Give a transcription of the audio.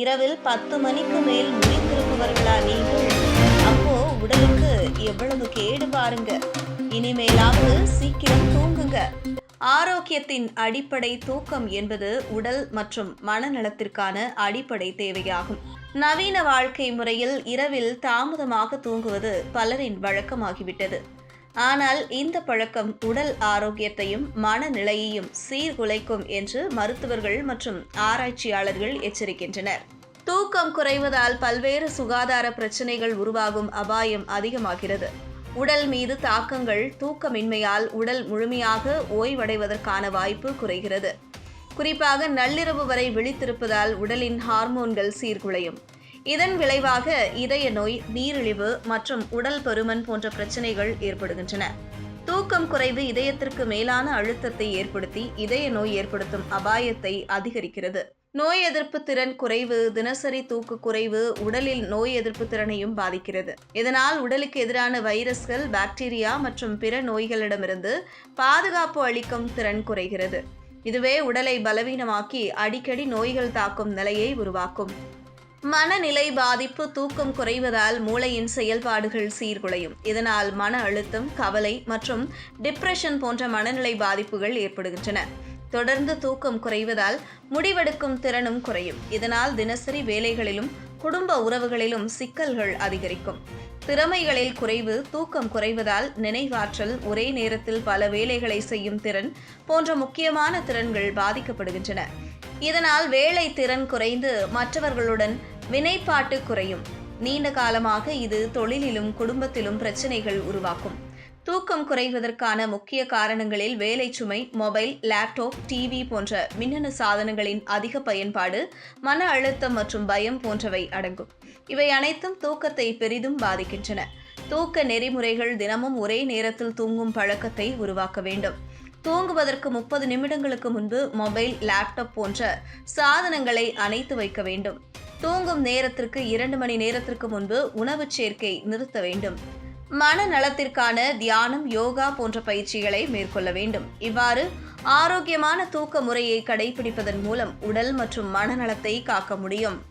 இரவில் பத்து மணிக்கு மேல் முடித்திருப்பவர்களா நீங்கள்? அப்போ உடலுக்கு எவ்வளவு கேடு பாருங்க. இனிமேலாவது சீக்கிரம் தூங்குங்க. ஆரோக்கியத்தின் அடிப்படை தூக்கம் என்பது உடல் மற்றும் மனநலத்திற்கான அடிப்படை தேவையாகும். நவீன வாழ்க்கை முறையில் இரவில் தாமதமாக தூங்குவது பலரின் வழக்கமாகிவிட்டது. ஆனால் இந்த பழக்கம் உடல் ஆரோக்கியத்தையும் மனநிலையையும் சீர்குலைக்கும் என்று மருத்துவர்கள் மற்றும் ஆராய்ச்சியாளர்கள் எச்சரிக்கின்றனர். தூக்கம் குறைவதால் பல்வேறு சுகாதார பிரச்சனைகள் உருவாகும் அபாயம் அதிகமாகிறது. உடல் மீது தாக்கங்கள் தூக்கமின்மையால் உடல் முழுமையாக ஓய்வடைவதற்கான வாய்ப்பு குறைகிறது. குறிப்பாக நள்ளிரவு வரை விழித்திருப்பதால் உடலின் ஹார்மோன்கள் சீர்குலையும். இதன் விளைவாக இதய நோய் நீரிழிவு மற்றும் உடல் பருமன் போன்ற பிரச்சனைகள் ஏற்படுகின்றன. தூக்கம் குறைவு இதயத்திற்கு மேலான அழுத்தத்தை ஏற்படுத்தி இதய நோய் ஏற்படுத்தும் அபாயத்தை அதிகரிக்கிறது. நோய் எதிர்ப்பு திறன் குறைவு தினசரி தூக்க குறைவு உடலில் நோய் எதிர்ப்பு திறனையும் பாதிக்கிறது. இதனால் உடலுக்கு எதிரான வைரஸ்கள் பாக்டீரியா மற்றும் பிற நோய்களிடமிருந்து பாதுகாப்பு அளிக்கும் திறன் குறைகிறது. இதுவே உடலை பலவீனமாக்கி அடிக்கடி நோய்கள் தாக்கும் நிலையை உருவாக்கும். மனநிலை பாதிப்பு தூக்கம் குறைவதால் மூளையின் செயல்பாடுகள் சீர்குலையும். இதனால் மன அழுத்தம் கவலை மற்றும் டிப்ரெஷன் போன்ற மனநிலை பாதிப்புகள் ஏற்படுகின்றன. தொடர்ந்து தூக்கம் குறைவதால் முடிவெடுக்கும் திறனும் குறையும். இதனால் தினசரி வேலைகளிலும் குடும்ப உறவுகளிலும் சிக்கல்கள் அதிகரிக்கும். திறமைகளில் குறைவு தூக்கம் குறைவதால் நினைவாற்றல் ஒரே நேரத்தில் பல வேலைகளை செய்யும் திறன் போன்ற முக்கியமான திறன்கள் பாதிக்கப்படுகின்றன. இதனால் வேலை திறன் குறைந்து மற்றவர்களுடன் வினைப்பாட்டு குறையும். நீண்ட காலமாக இது தொழிலிலும் குடும்பத்திலும் பிரச்சனைகள் உருவாக்கும். தூக்கம் குறைவதற்கான முக்கிய காரணங்களில் வேலை சுமை மொபைல் லேப்டாப் டிவி போன்ற மின்னணு சாதனங்களின் அதிக பயன்பாடு மன அழுத்தம் மற்றும் பயம் போன்றவை அடங்கும். இவை அனைத்தும் தூக்கத்தை பெரிதும் பாதிக்கின்றன. தூக்க நெறிமுறைகள் தினமும் ஒரே நேரத்தில் தூங்கும் பழக்கத்தை உருவாக்க வேண்டும். தூங்குவதற்கு முப்பது நிமிடங்களுக்கு முன்பு மொபைல் லேப்டாப் போன்ற சாதனங்களை அணைத்து வைக்க வேண்டும். தூங்கும் நேரத்திற்கு இரண்டு மணி நேரத்திற்கு முன்பு உணவு சேர்க்கை நிறுத்த வேண்டும். மனநலத்திற்கான தியானம் யோகா போன்ற பயிற்சிகளை மேற்கொள்ள வேண்டும். இவ்வாறு ஆரோக்கியமான தூக்க முறையை கடைபிடிப்பதன் மூலம் உடல் மற்றும் மனநலத்தை காக்க முடியும்.